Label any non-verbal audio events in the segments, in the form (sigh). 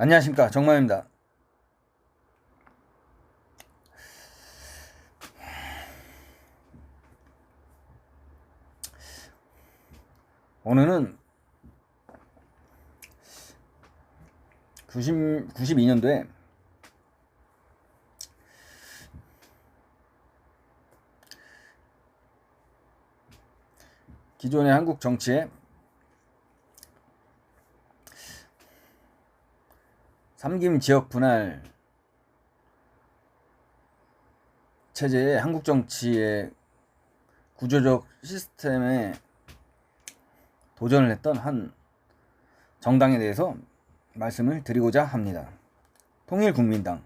안녕하십니까 정마입니다. 오늘은 90, 92년도에 기존의 한국 정치에 삼김 지역 분할 체제의 한국 정치의 구조적 시스템에 도전을 했던 한 정당에 대해서 말씀을 드리고자 합니다. 통일국민당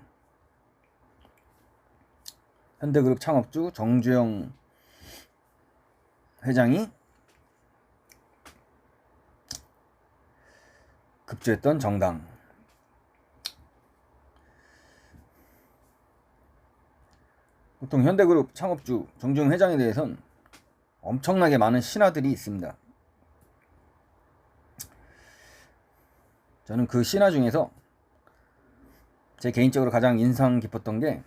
현대그룹 창업주 정주영 회장이 급조했던 정당 보통 현대그룹 창업주 정주영 회장에 대해선 엄청나게 많은 신하들이 있습니다. 저는 그 신화 중에서 제 개인적으로 가장 인상 깊었던 게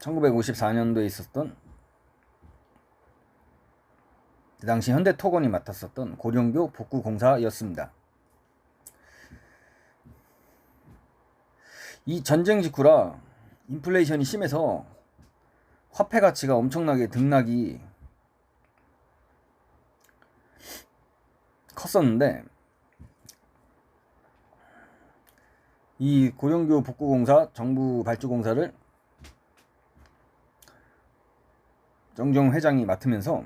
1954년도에 있었던 그 당시 현대토건이 맡았었던 고령교 복구공사였습니다. 이 전쟁 직후라 인플레이션이 심해서 화폐 가치가 엄청나게 등락이 컸었는데 이 고령교 복구공사 정부 발주공사를 정정 회장이 맡으면서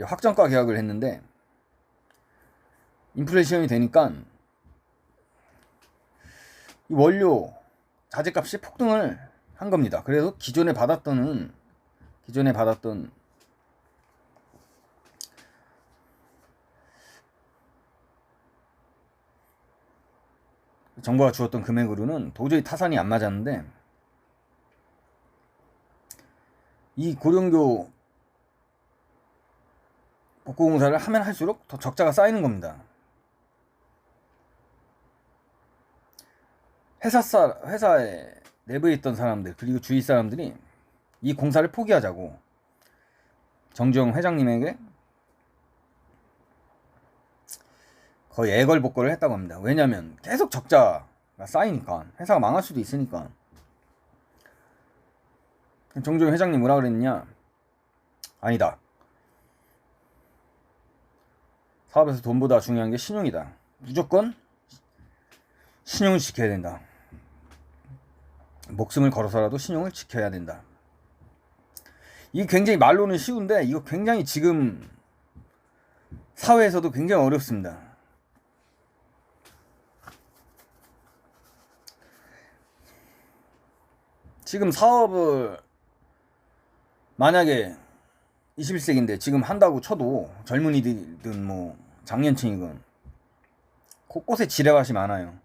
확정가 계약을 했는데 인플레이션이 되니까 이 원료 자재값이 폭등을 한 겁니다. 그래서 기존에 받았던 기존에 받았던 정부가 주었던 금액으로는 도저히 타산이 안 맞았는데 이 고령교 복구공사를 하면 할수록 더 적자가 쌓이는 겁니다. 회사 사 회사에 내부에 있던 사람들 그리고 주위 사람들이 이 공사를 포기하자고 정주영 회장님에게 거의 애걸복걸을 했다고 합니다. 왜냐하면 계속 적자가 쌓이니까 회사가 망할 수도 있으니까. 정주영 회장님 뭐라 그랬느냐? 아니다. 사업에서 돈보다 중요한 게 신용이다. 무조건 신용을 지켜야 된다. 목숨을 걸어서라도 신용을 지켜야 된다. 이게 굉장히 말로는 쉬운데 이거 굉장히 지금 사회에서도 굉장히 어렵습니다. 지금 사업을 만약에 21세기인데 지금 한다고 쳐도 젊은이들이든 뭐 장년층이건 곳곳에 지뢰밭이 많아요.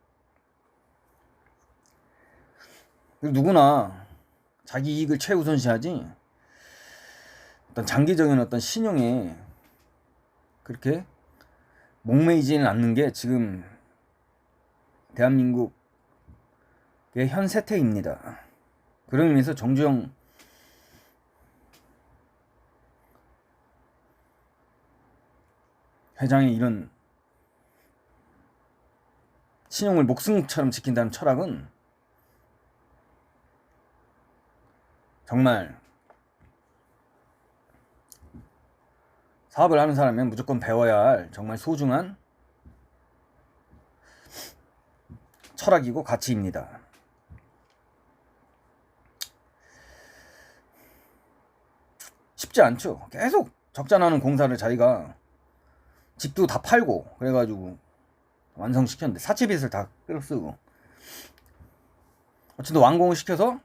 누구나 자기 이익을 최우선시하지 어떤 장기적인 어떤 신용에 그렇게 목매이지는 않는 게 지금 대한민국의 현 세태입니다. 그런 의미에서 정주영 회장의 이런 신용을 목숨처럼 지킨다는 철학은 정말 사업을 하는 사람은 무조건 배워야 할 정말 소중한 철학이고 가치입니다. 쉽지 않죠. 계속 적자 나는 공사를 자기가 집도 다 팔고 그래가지고 완성시켰는데 사채빚을 다 끌어쓰고 어쨌든 완공을 시켜서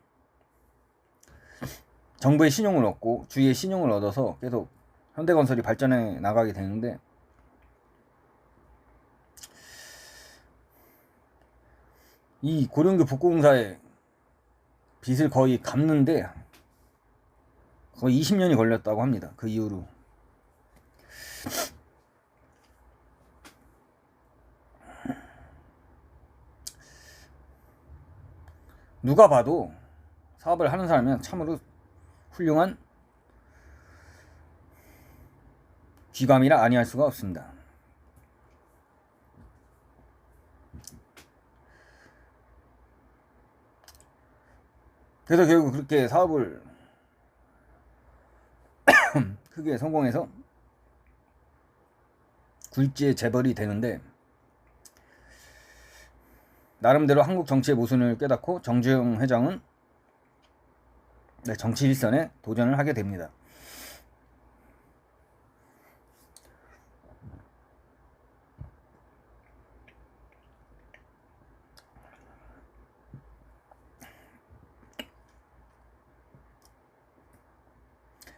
정부의 신용을 얻고 주위의 신용을 얻어서 계속 현대건설이 발전해 나가게 되는데 이 고령교 복구공사에 빚을 거의 갚는데 거의 20년이 걸렸다고 합니다. 그 이후로 누가 봐도 사업을 하는 사람이면 참으로 훌륭한 귀감이라 아니할 수가 없습니다. 그래서 결국 그렇게 사업을 (coughs) 크게 성공해서 굴지의 재벌이 되는데 나름대로 한국 정치의 모순을 깨닫고 정주영 회장은 네, 정치 일선에 도전을 하게 됩니다.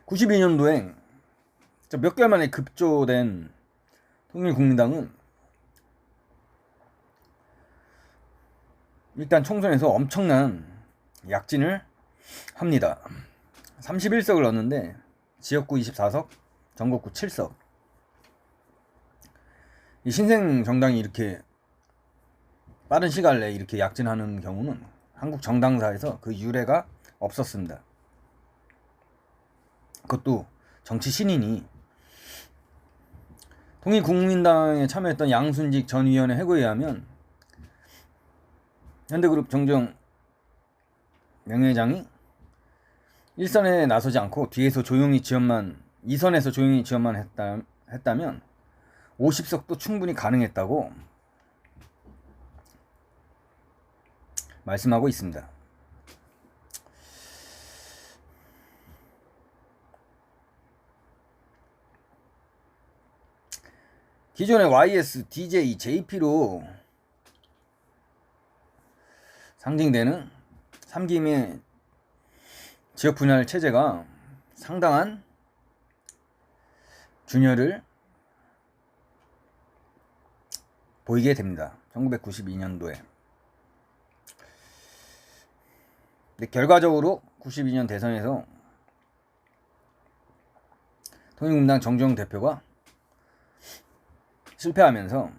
(92년도에) 몇 개월 만에 급조된 통일국민당은 일단 총선에서 엄청난 약진을 합니다. 31석을 얻는데 지역구 24석, 전국구 7석. 이 신생 정당이 이렇게 빠른 시간 내에 이렇게 약진하는 경우는 한국 정당사에서 그 유례가 없었습니다. 그것도 정치 신인이 통일국민당에 참여했던 양순직 전 위원회 해고에 의하면 현대그룹 정정 명예회장이 1선에 나서지 않고 뒤에서 조용히 지원만 2선에서 조용히 지원만 했다, 했다면 50석도 충분히 가능했다고 말씀하고 있습니다. 기존의 YS, DJ, JP로 상징되는 삼김의 지역 분할 체제가 상당한 균열을 보이게 됩니다. 1992년도에. 근데 결과적으로 92년 대선에서 통일국민당 정주영 대표가 실패하면서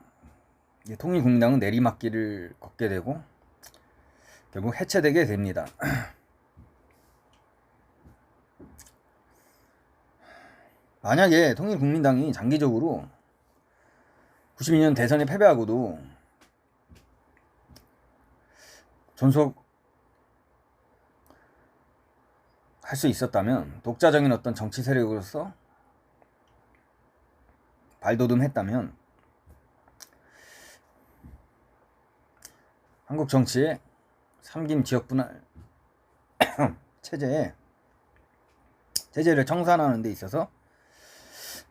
통일국민당은 내리막길을 걷게 되고 결국 해체되게 됩니다. (clears throat) 만약에 통일국민당이 장기적으로 92년 대선에 패배하고도 존속 할 수 있었다면 독자적인 어떤 정치 세력으로서 발돋움했다면 한국 정치의 삼김 지역 분할 (coughs) 체제에 체제를 청산하는 데 있어서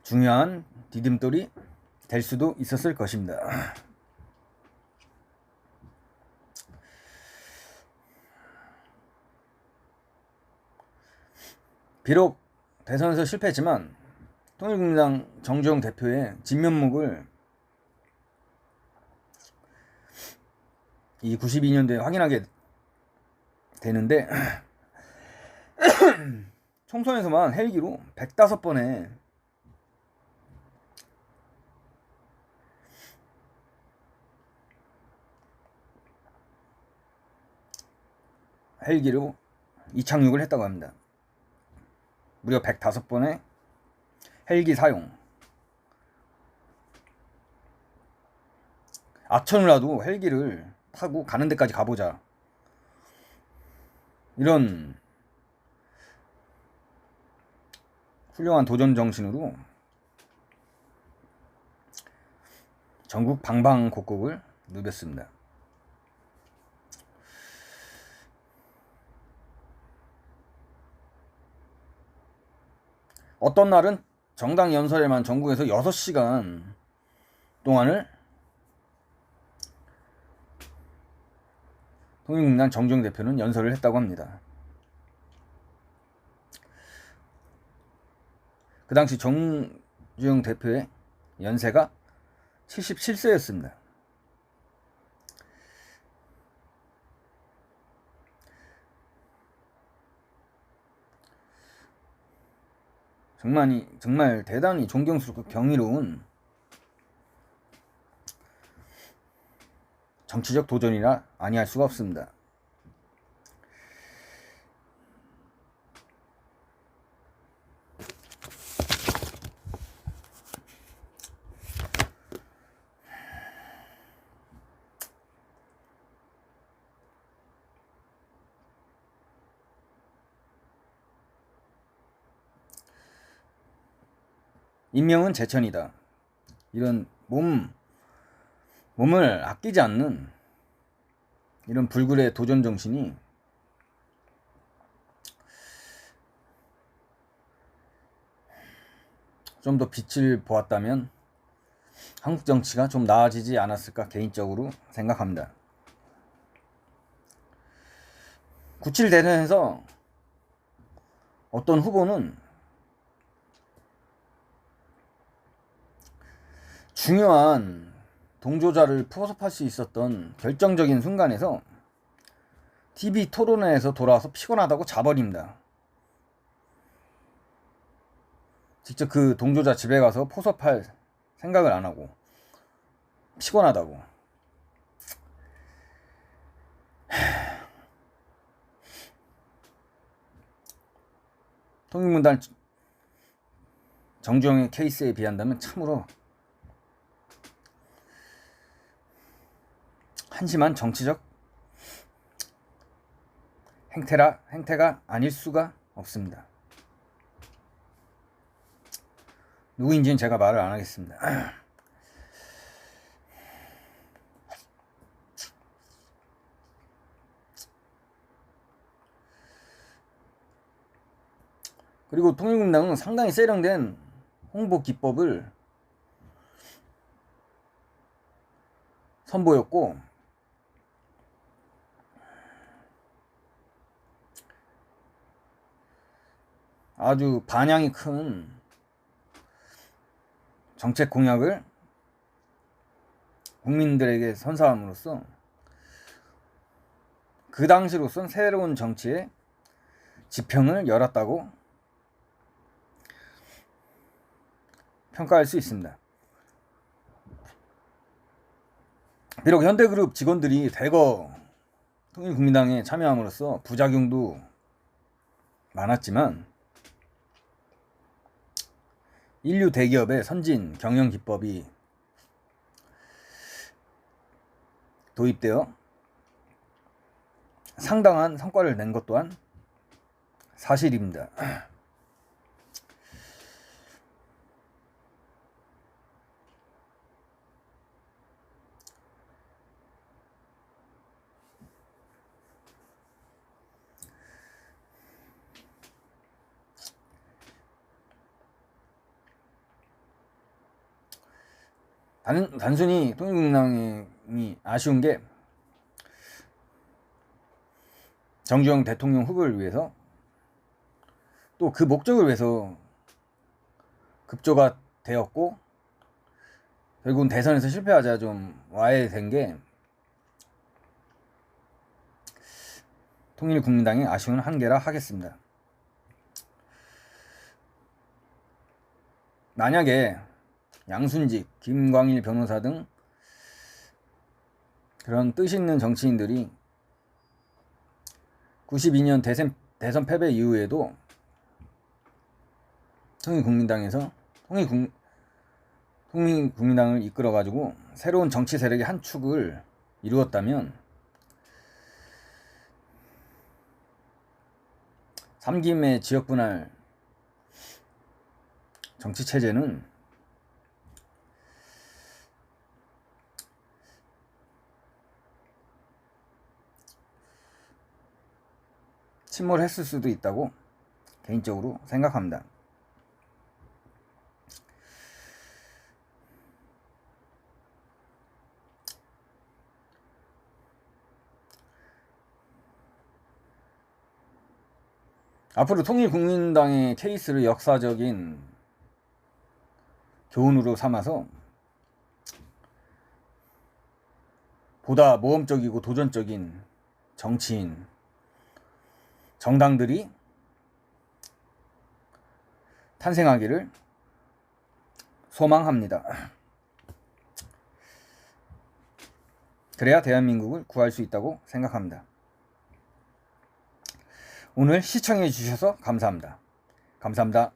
중요한 디딤돌이 될 수도 있었을 것입니다. 비록 대선에서 실패했지만 통일국민당 정주영 대표의 진면목을 이 92년도에 확인하게 되는데 (clears throat) 총선에서만 헬기로 105번에 헬기로 이착륙을 했다고 합니다. 무려 105번의 헬기 사용. 악천후라도 헬기를 타고 가는 데까지 가보자. 이런 훌륭한 도전 정신으로 전국 방방곡곡을 누볐습니다. 어떤 날은 정당 연설에만 전국에서 6시간 동안을 통일국민당 정종 대표는 연설을 했다고 합니다. 그 당시 정주영 대표의 연세가 77세였습니다. 정말 정말 대단히 존경스럽고 경이로운 정치적 도전이라 아니할 수가 없습니다. 인명은 제천이다. 이런 몸 몸을 아끼지 않는 이런 불굴의 도전 정신이 좀 더 빛을 보았다면 한국 정치가 좀 나아지지 않았을까 개인적으로 생각합니다. 97 대선에서 어떤 후보는 중요한 동조자를 포섭할 수 있었던 결정적인 순간에서 TV 토론회에서 돌아와서 피곤하다고 자버립니다. 직접 그 동조자 집에 가서 포섭할 생각을 안 하고 피곤하다고. (sighs) 통일문단 정주영의 케이스에 비한다면 참으로 한심한 정치적 행태라 행태가 아닐 수가 없습니다. 누구인지는 제가 말을 안 하겠습니다. (clears throat) 그리고 통일국당은 상당히 세련된 홍보 기법을 선보였고 아주 반향이 큰 정책 공약을 국민들에게 선사함으로써 그 당시로선 새로운 정치의 지평을 열었다고 평가할 수 있습니다. 비록 현대그룹 직원들이 대거 통일국민당에 참여함으로써 부작용도 많았지만 인류 대기업의 선진 경영 기법이 도입되어 상당한 성과를 낸 것 또한 사실입니다. 단, 단순히 통일국민당이 아쉬운 게 정주영 대통령 후보를 위해서 또 그 목적을 위해서 급조가 되었고 결국은 대선에서 실패하자 좀 와해된 게 통일국민당의 아쉬운 한계라 하겠습니다. 만약에 양순직, 김광일 변호사 등 그런 뜻 있는 정치인들이 92년 대선, 대선 패배 이후에도 통일국민당에서 통일국, 통일국민당을 이끌어가지고 새로운 정치 세력의 한 축을 이루었다면 삼김의 지역 분할 정치 체제는 침몰했을 수도 있다고 개인적으로 생각합니다. 앞으로 통일국민당의 케이스를 역사적인 교훈으로 삼아서 보다 모험적이고 도전적인 정치인, 정당들이 탄생하기를 소망합니다. 그래야 대한민국을 구할 수 있다고 생각합니다. 오늘 시청해 주셔서 감사합니다. 감사합니다.